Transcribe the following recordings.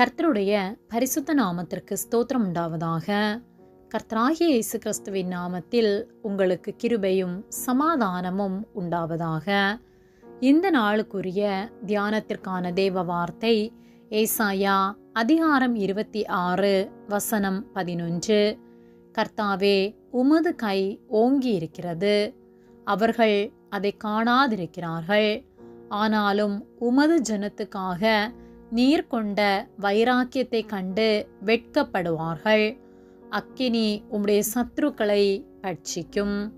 கர்த்தருடைய பரிசுத்த நாமத்திற்கு ஸ்தோத்திரம் உண்டாவதாக. கர்த்தராகிய இயேசு கிறிஸ்துவின் நாமத்தில் உங்களுக்கு கிருபையும் சமாதானமும் உண்டாவதாக. இந்த நாளுக்குரிய தியானத்திற்கான தேவ வார்த்தை ஏசாயா அதிகாரம் இருபத்தி ஆறு வசனம் பதினொன்று. கர்த்தாவே உமது கை ஓங்கி இருக்கிறது அவர்கள் அதை காணாதிருக்கிறார்கள். ஆனாலும் உமது ஜனத்துக்காக நீர் கொண்ட வைராக்கியத்தை கண்டு வெட்கப்படுவார்கள். அக்கினி உம்முடைய சத்ருக்களை பட்சிக்கும்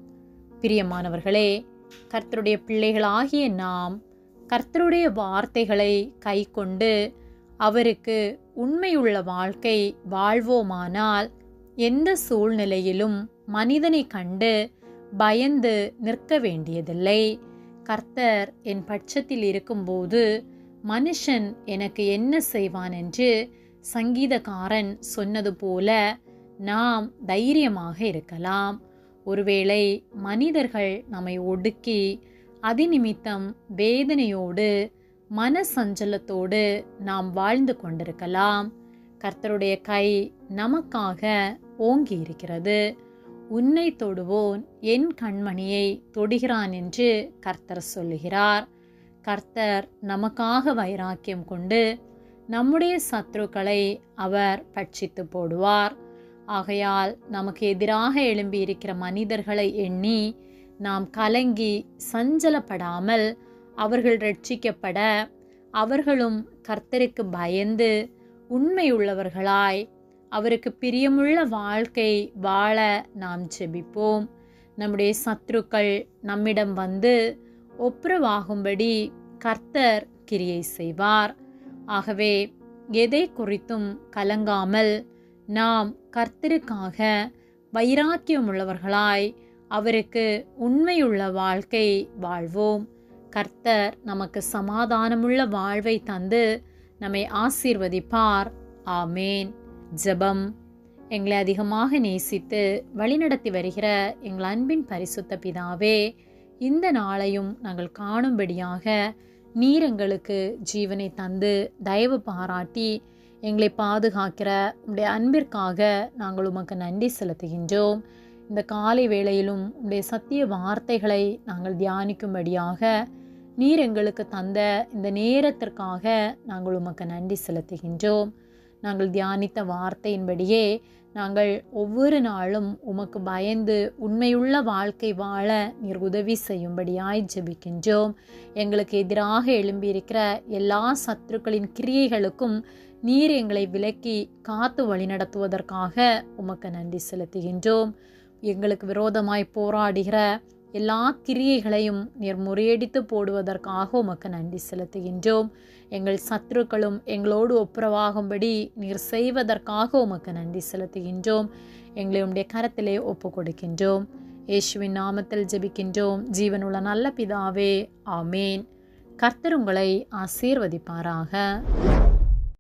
பிரியமானவர்களே கர்த்தருடைய பிள்ளைகளாகிய நாம் கர்த்தருடைய வார்த்தைகளை கை கொண்டு அவருக்கு உண்மையுள்ள வாழ்க்கை வாழ்வோமானால் எந்த சூழ்நிலையிலும் மனிதனை கண்டு பயந்து நிற்க வேண்டியதில்லை. கர்த்தர் என் பட்சத்தில் இருக்கும்போது மனுஷன் எனக்கு என்ன செய்வான் என்று சங்கீதக்காரன் சொன்னது போல நாம் தைரியமாக இருக்கலாம். ஒருவேளை மனிதர்கள் நம்மை ஒடுக்கி அதிநிமித்தம் வேதனையோடு மன சஞ்சலத்தோடு நாம் வாழ்ந்து கொண்டிருக்கலாம். கர்த்தருடைய கை நமக்காக ஓங்கி இருக்கிறது உன்னை தொடுவோன் என் கண்மணியை தொடுகிறான் என்று கர்த்தர் சொல்லுகிறார். கர்த்தர் நமக்காக வைராக்கியம் கொண்டு நம்முடைய சத்ருக்களை அவர் பட்சித்து போடுவார். ஆகையால் நமக்கு எதிராக எழும்பி இருக்கிற மனிதர்களை எண்ணி நாம் கலங்கி சஞ்சலப்படாமல் அவர்கள் ரட்சிக்கப்பட அவர்களும் கர்த்தருக்கு பயந்து உண்மையுள்ளவர்களாய் அவருக்கு பிரியமுள்ள வாழ்க்கை வாழ நாம் செபிப்போம் நம்முடைய சத்ருக்கள் நம்மிடம் வந்து ஒப்புரவாகும்படி கர்த்தர் கிரியை செய்வார். ஆகவே எதை குறித்தும் கலங்காமல் நாம் கர்த்தருக்காக வைராக்கியமுள்ளவர்களாய் அவருக்கு உண்மையுள்ள வாழ்க்கை வாழ்வோம். கர்த்தர் நமக்கு சமாதானமுள்ள வாழ்வை தந்து நம்மை ஆசீர்வதிப்பார். ஆமேன். ஜெபம். எங்களை அதிகமாக நேசித்து வழிநடத்தி வருகிற எங்கள் அன்பின் பரிசுத்த பிதாவே இந்த நாளையும் நாங்கள் காணும்படியாக நீர் எங்களுக்கு ஜீவனை தந்து தயவு பாராட்டி எங்களை பாதுகாக்கிற உடைய அன்பிற்காக நாங்கள் உமக்கு நன்றி செலுத்துகின்றோம். இந்த காலை வேளையிலும் உடைய சத்திய வார்த்தைகளை நாங்கள் தியானிக்கும்படியாக நீர் எங்களுக்கு தந்த இந்த நேரத்திற்காக நாங்கள் உமக்கு நன்றி செலுத்துகின்றோம். நாங்கள் தியானித்த வார்த்தையின்படியே நாங்கள் ஒவ்வொரு நாளும் உமக்கு பயந்து உண்மையுள்ள வாழ்க்கை வாழ நீர் உதவி செய்யும்படியாய் ஜெபிக்கின்றோம். எங்களுக்கு எதிராக எழும்பியிருக்கிற எல்லா சத்துருக்களின் கிரியைகளுக்கும் நீர் எங்களை விலக்கி காத்து வழிநடத்துவதற்காக உமக்கு நன்றி செலுத்துகின்றோம். எங்களுக்கு விரோதமாய் போராடுகிற எல்லா கிரியைகளையும் நீர் முறியடித்து போடுவதற்காக உமக்கு நன்றி செலுத்துகின்றோம். எங்கள் சத்துருக்களும் எங்களோடு ஒப்புரவாகும்படி நீர் செய்வதற்காக உமக்கு நன்றி செலுத்துகின்றோம். எங்களை உடைய கரத்திலே ஒப்பு கொடுக்கின்றோம் இயேசுவின் நாமத்தில் ஜெபிக்கின்றோம். ஜீவனுள்ள நல்ல பிதாவே ஆமேன். கர்த்தர் உங்களை ஆசீர்வதிப்பாராக.